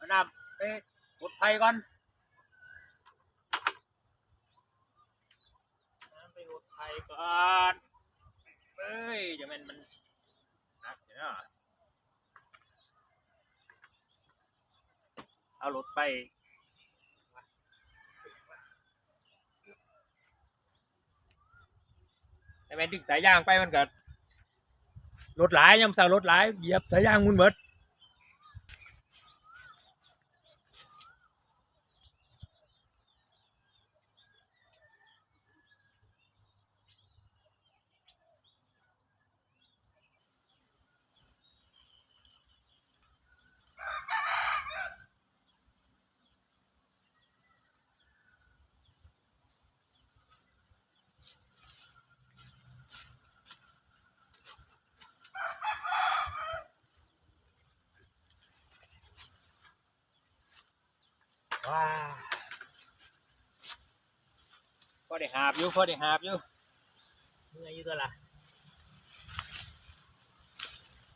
เอาน้ำไปกดไฟก่อนน้ำไปกดไฟก่อนเอ้ยจะม่นมันหนักเนาะเอารถไปแต่แม่นดึงสายยางไปมันเก็รถหลายยำสาวรถหลายเหยียบสายยางมุนเบิด ว้าพอได้หาบอยู่พอได้หาบอยู่เมื่อยอยู่ตัวละ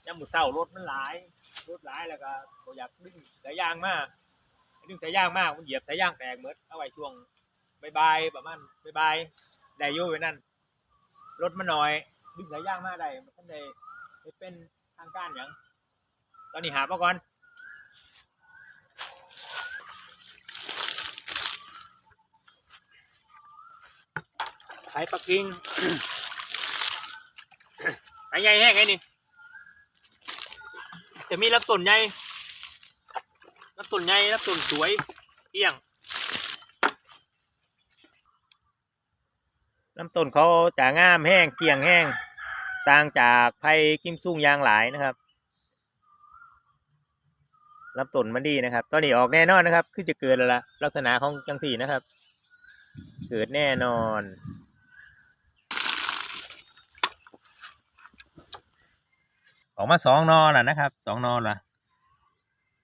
ยามมือเศร้ารถมันหลายรถหลายแล้วก็บ่อยากดึงสายยางมากดึงสายยางมากมันเหยียบสายยางแตกหมดเอาไว้ช่วงบายๆประมาณบายๆได้อยู่ไว้นั่นรถมันน้อยดึงสายยางมาได้มันทันได้ได้เป็นทางการหยังตอนนี้หาบมาก่อน ขายปักกิ่งขายใหญ่แห้งไงนี่จะมีรับต้นใหญ่รับต้นใหญ่รับต้นสวยเอี้ยงลำต้นเขาจะงามแห้งเกี่ยงแห้งต่างจากไผ่กิมซุ่งยางหลายนะครับลำต้นมันดีนะครับ ตอนนี้ออกแน่นอนนะครับ คือจะเกิดแล้วล่ะลักษณะของจังสีนะครับ เกิดแน่นอน ออกมาสองนอแหละนะครับสองนอละ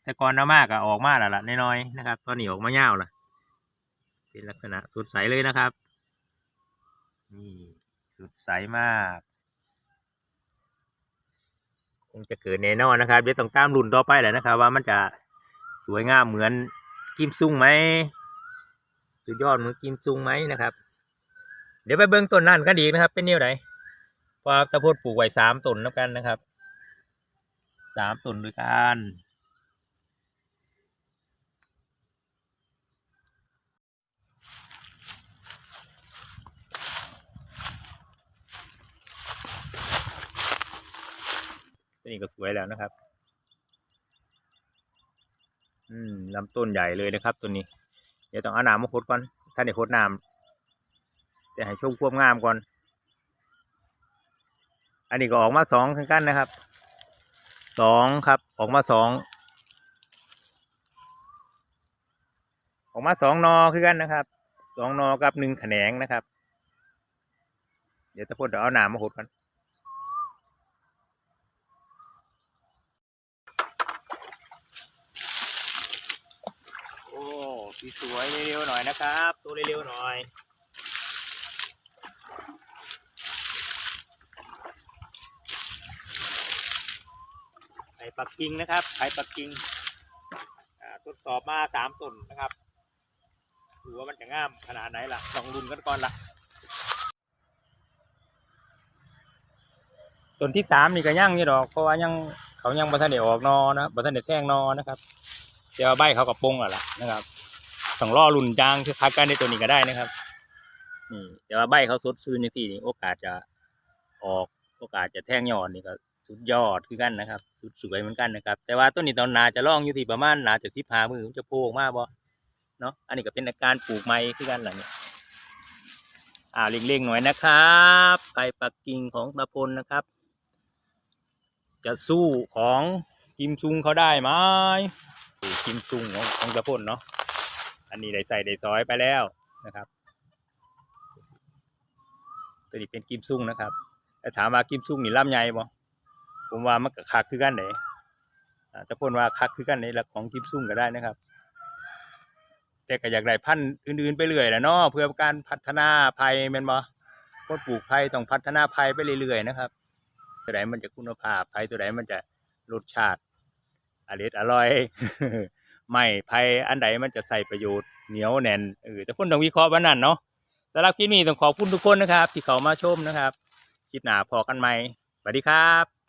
แต่ก่อนน้ามากอะออกมาแล้วล่ะน้อยๆนะครับ ตอนนี้ออกมาเงาวละเป็นลักษณะสดใสเลยนะครับนี่สดใสมากคงจะเกิดแน่นอนนะครับเดี๋ยวต้องตามรุ่นต่อไปแหละนะครับ ว่ามันจะสวยงามเหมือนกิมซุงไหมสุดยอดเหมือนกิมซุงไหมนะครับ เดี๋ยวไปเบิ้งต้นนั่นกันดีกนะครับ เป็นเนี่ยวไหนพราะตะโพดปลูกไว้สามต้นแล้วกันนะครับ สามต้นด้วยกันตัวนี้ก็สวยแล้วนะครับ อืมลำต้นใหญ่เลยนะครับ ตัวนี้ เดี๋ยวต้องเอาหน้ำมาพดก่อน ถ้าเดี๋ยวพดน้ำจะให้ช่วงควบงามก่อน อันนี้ก็ออกมาสองทั้งกันนะครับ สองครับ ออกมาสองออกมาสองนอคือกันนะครับสองนอกับหนึ่งแขนงนะครับ เดี๋ยวตะพดเดี๋ยวเอาหนามมาหดกันโอ้สีสวยเร็วๆหน่อยนะครับ ตัวเร็วๆหน่อย ปักกิ่งนะครับไข่ปักกิ่งทดสอบมาสามต้นนะครับดูว่ามันจะงามขนาดไหนล่ะลองลุ้นกันก่อนละต้นที่สามนี่ก็ย่างนี่ดอกเพราะว่ายังเขายังบัทันเดออกนอนะบัทันเดแท่งนอนะครับเดี๋ยวใบเขากับปงอะล่ะนะครับต้องรอลุ่นจางคือคัดกันในตัวนี้ก็ได้นะครับนี่เดี๋ยวใบเขาสดซื่นในที่นี่โอกาสจะออกโอกาสจะแท่งยอดนี่ก็ สุดยอดคือกันนะครับ สุดสวยเหมือนกันนะครับ แต่ว่าต้นนี้ตอนนาจะล่องอยู่ที่ประมาณนาจะสิบหามือจะโผล่ออกมาบ่เนาะอันนี้ก็เป็นอาการปลูกไม้คือกันแหละเนี่ยอ่าเร่งๆหน่อยนะครับไก่ปักกิ่งของตะพลนะครับ จะสู้ของกิมซุงเขาได้ไหมกิมซุงของของตะพลเนาะอันนี้ได้ใส่ได้ซอยไปแล้วนะครับ ตัวนี้เป็นกิมซุงนะครับแต่ถามว่ากิมซุงนี่ลำใหญ่บ่ ผมว่ามันก็คักคือกันไหนแต่พ่นว่าคักคือกันในหลักของกิมซุ่งก็ได้นะครับ แต่ก็อยากได้พันธุ์อื่นๆไปเรื่อยแหละเนาะเพื่อการพัฒนาภัยม่นบ่คนปลูกภัยต้องพัฒนาภัยไปเรื่อยๆนะครับตัวไหนมันจะคุณภาพภัยตัวไหนมันจะรสชาติอร่อยอร่อยไม้ไผ่อันใดมันจะใส่ประโยชน์เหนียวแน่นเออแต่คนต้องวิเคราะห์ว่านั่นเนาะสำหรับคลิปนี้ต้องขอบคุณทุกคนนะครับ ที่เขามาชมนะครับคลิปหน้าพอกันใหมสวัสดีครับ